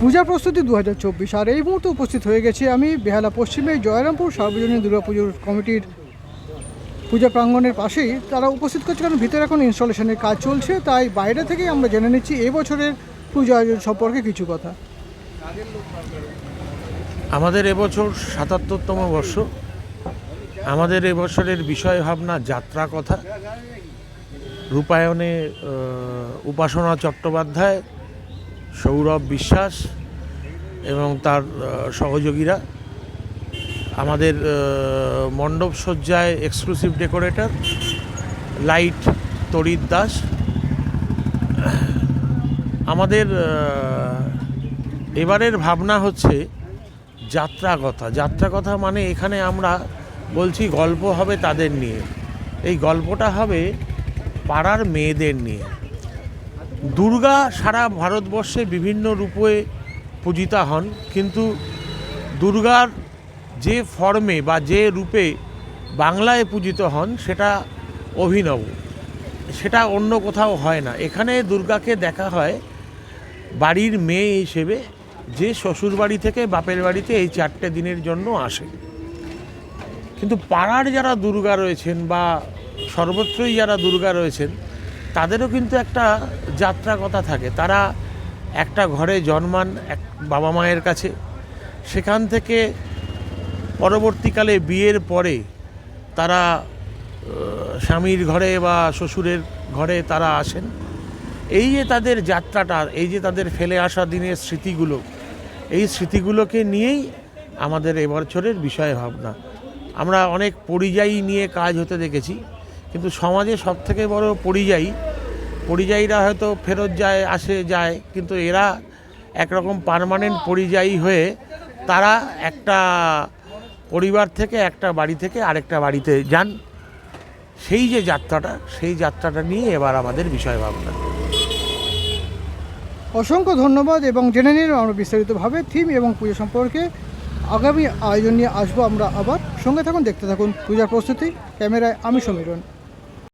পূজার প্রস্তুতি দু হাজার চব্বিশ, আর এই মুহূর্তে উপস্থিত হয়ে গেছি আমি বেহালা পশ্চিমে জয়রামপুর সার্বজনীন দুর্গাপুজোর কমিটির পূজা প্রাঙ্গণের পাশেই। তারা উপস্থিত করছে কারণ ভিতরে এখন ইনস্টলেশনের কাজ চলছে, তাই বাইরে থেকেই আমরা জেনে নিচ্ছি এবছরের পূজা আয়োজন সম্পর্কে কিছু কথা। আমাদের এবছর সাতাত্তরতম বর্ষ। আমাদের এবছরের বিষয় ভাবনা যাত্রা কথা। রূপায়ণে উপাসনা চট্টোপাধ্যায়, সৌরভ বিশ্বাস এবং তার সহযোগীরা। আমাদের মণ্ডপ সজ্জায় exclusive decorator light Torit Das. আমাদের এবারের ভাবনা হচ্ছে যাত্রা কথা যাত্রা কথা মানে এখানে আমরা বলছি গল্প হবে তাদের নিয়ে। এই গল্পটা হবে পাড়ার মেয়েদের নিয়ে। দুর্গা সারা ভারতবর্ষে বিভিন্ন রূপে পূজিতা হন, কিন্তু দুর্গার যে ফর্মে বা যে রূপে বাংলায় পূজিত হন, সেটা অভিনব। সেটা অন্য কোথাও হয় না। এখানে দুর্গাকে দেখা হয় বাড়ির মেয়ে হিসেবে, যে শ্বশুর বাড়ি থেকে বাপের বাড়িতে এই চারটে দিনের জন্য আসে। কিন্তু পাড়ার যারা দুর্গা রয়েছেন বা সর্বত্রই যারা দুর্গা রয়েছেন, তাদেরও কিন্তু একটা যাত্রা কথা থাকে। তারা একটা ঘরে জন্মান এক বাবা মায়ের কাছে, সেখান থেকে পরবর্তীকালে বিয়ের পরে তারা স্বামীর ঘরে বা শ্বশুরের ঘরে তারা আসেন। এই যে তাদের যাত্রাটা, এই যে তাদের ফেলে আসা দিনের স্মৃতিগুলো, এই স্মৃতিগুলোকে নিয়েই আমাদের এবছরের বিষয় ভাবনা। আমরা অনেক পরিযায়ী নিয়ে কাজ হতে দেখেছি। কিন্তু সমাজে সব থেকে বড় পরিযায়ী, পরিযায়ীরা হয়তো ফেরত যায়, আসে, যায়, কিন্তু এরা একরকম পার্মানেন্ট পরিযায়ী হয়ে তারা একটা পরিবার থেকে, একটা বাড়ি থেকে আরেকটা বাড়িতে যান। সেই যে যাত্রাটা, সেই যাত্রাটা নিয়ে এবার আমাদের বিষয় ভাবনা অসংখ্য ধন্যবাদ এবং জেনে নিন আমরা বিস্তারিতভাবে থিম এবং পুজো সম্পর্কে। আগামী আয়োজন নিয়ে আসব আমরা আবার। সঙ্গে থাকুন, দেখতে থাকুন পূজার প্রস্তুতি। ক্যামেরায় আমি সমীরণ।